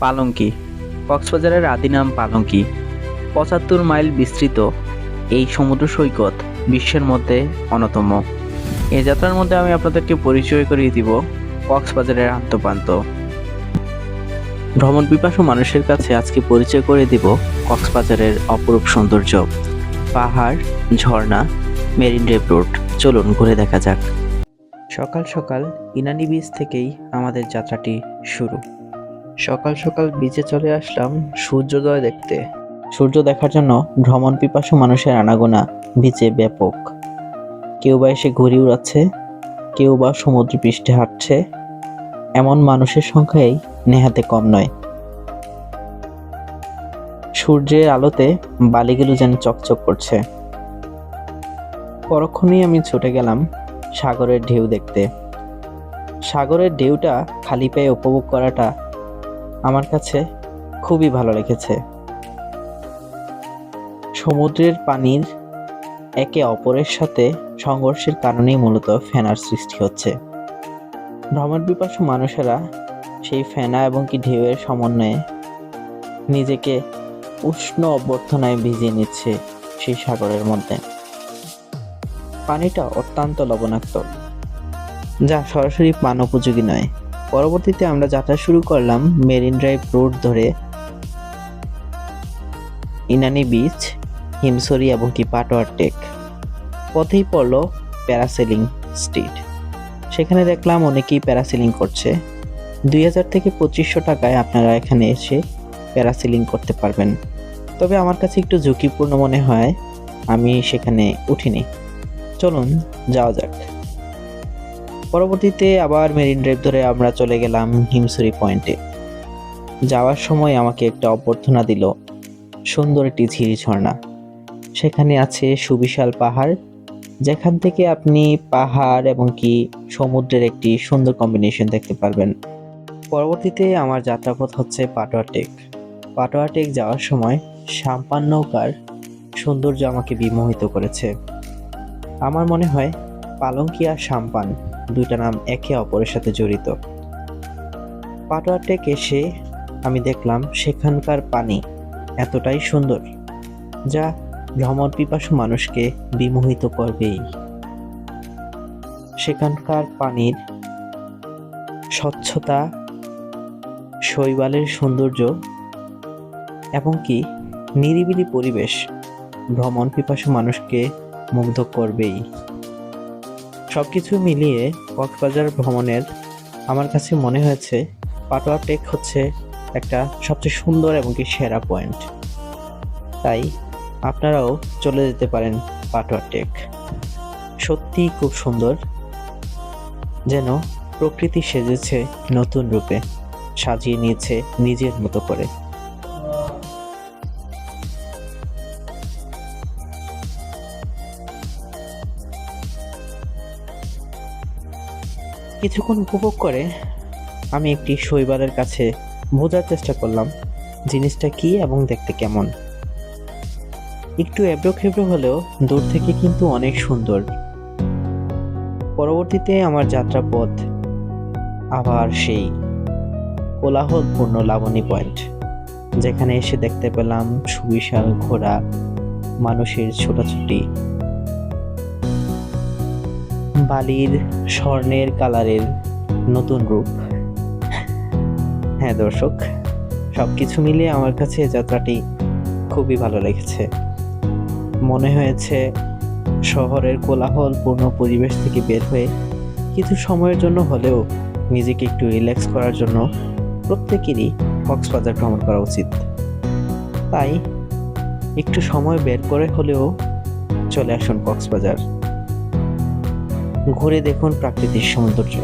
পালঙ্কি। কক্সবাজারের আদি নাম পালঙ্কি। পঁচাত্তর মাইল বিস্তৃত এই সমুদ্র সৈকত বিশ্বের মধ্যে অন্যতম। এই যাত্রার মধ্যে আমি আপনাদেরকে পরিচয় করিয়ে দিব কক্সবাজারের আন্তপান্ত ভ্রমণ পিপাসু মানুষের কাছে আজকে পরিচয় করে দিব কক্সবাজারের অপরূপ সৌন্দর্য। পাহাড়, ঝর্ণা, মেরিন ড্রাইভ রোড। চলুন ঘুরে দেখা যাক। সকাল সকাল ইনানি বীচ থেকেই আমাদের যাত্রাটি শুরু। সকাল সকাল বিচে চলে আসলাম সূর্যোদয় দেখতে। সূর্য দেখার জন্য ভ্রমণ পিপাসু মানুষের আনাগোনা বিচে ব্যাপক। কেউ বা এসে ঘুরি উড়াচ্ছে, কেউ বা সমুদ্র পৃষ্ঠে হাঁটছে। এমন মানুষের সংখ্যাই নেহাতে কম নয়। সূর্যের আলোতে বালিগুলো যেন চকচক করছে। পরক্ষণেই আমি ছুটে গেলাম সাগরের ঢেউ দেখতে। সাগরের ঢেউটা খালি পায়ে উপভোগ করাটা আমার কাছে খুবই ভালো লেগেছে। সমুদ্রের পানির একে অপরের সাথে সংঘর্ষের কারণেই মূলত ফেনার সৃষ্টি হচ্ছে। ভ্রমণ পিপাসু মানুষেরা সেই ফেনা এবং কি ঢেউয়ের সমন্বয়ে নিজেকে উষ্ণ অভ্যর্থনায় ভিজিয়ে নিচ্ছে সেই সাগরের মধ্যে। পানিটা অত্যন্ত লবণাক্ত, যা সরাসরি পান উপযোগী নয়। পরবর্তীতে আমরা যাত্রা শুরু করলাম মেরিন ড্রাইভ রোড ধরে ইনানি বিচ, হিমসরি এবং কি পাটোয়ার টেক। পথেই পড়ল প্যারাসেলিং স্ট্রিট। সেখানে দেখলাম অনেকেই প্যারাসেলিং করছে। দুই হাজার থেকে পঁচিশশো টাকায় আপনারা এখানে এসে প্যারাসেলিং করতে পারবেন। তবে আমার কাছে একটু ঝুঁকিপূর্ণ মনে হয়, আমি সেখানে উঠিনি। চলুন, যাওয়া যাক। পরবর্তীতে আবার মেরিন ড্রাইভ ধরে আমরা চলে গেলাম হিমসুরি পয়েন্টে। যাওয়ার সময় আমাকে একটা অভ্যর্থনা দিল, সুন্দর একটি ঝিরি ঝর্ণা। সেখানে আছে সুবিশাল পাহাড়, যেখান থেকে আপনি পাহাড় এবং কি সমুদ্রের একটি সুন্দর কম্বিনেশন দেখতে পারবেন। পরবর্তীতে আমার যাত্রাপথ হচ্ছে পাটোয়া টেক। পাটোয়া টেক যাওয়ার সময় সাম্পান নৌকার সৌন্দর্য আমাকে বিমোহিত করেছে। আমার মনে হয় পালঙ্কি আর সাম্পান দুইটা নাম একে অপরের সাথে জড়িত। পাটোয়া টেক এসে আমি দেখলাম সেখানকার পানি এতটাই সুন্দর, যা ভ্রমণ পিপাসু মানুষকে বিমোহিত করবেই। সেখানকার পানির স্বচ্ছতা, শৈবালের সৌন্দর্য এবং কি নিরিবিলি পরিবেশ ভ্রমণ পিপাসু মানুষকে মুগ্ধ করবেই। সব কিছু মিলিয়ে কক্সবাজার ভ্রমণের আমার কাছে মনে হয়েছে পাটোয়া টেক হচ্ছে একটা সবচেয়ে সুন্দর এবং কি সেরা পয়েন্ট। তাই আপনারাও চলে যেতে পারেন পাটোয়া টেক। সত্যি খুব সুন্দর, যেন প্রকৃতি সেজেছে নতুন রূপে, সাজিয়ে নিয়েছে নিজের মতো করে। কিছুক্ষণ উপভোগ করে আমি একটি শৈবালের কাছে বোঝার চেষ্টা করলাম, জিনিসটা কি এবং দেখতে কেমন। একটু এবড়ো খেবড়ো হলেও দূর থেকে কিন্তু অনেক সুন্দর। পরবর্তীতে আমার যাত্রাপথ আবার সেই কোলাহলপূর্ণ লাবণী পয়েন্ট, যেখানে এসে দেখতে পেলাম সুবিশাল ঘোড়া, মানুষের ছোটাছুটি বালির স্বর্ণের কালারের নতুন রূপ। হ্যাঁ দর্শক সব কিছু মিলিয়ে আমার কাছে যাত্রাটি খুবই ভালো লেগেছে। মনে হয়েছে শহরের কোলাহলপূর্ণ পরিবেশ থেকে বের হয়ে কিছু সময়ের জন্য হলেও নিজেকে একটু রিল্যাক্স করার জন্য প্রত্যেকেরই কক্সবাজার ভ্রমণ করা উচিত। তাই একটু সময় বের করে হলেও চলে আসুন কক্সবাজার। ঘুরে দেখুন প্রাকৃতিক সৌন্দর্য।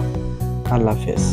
আল্লাহ হাফেজ।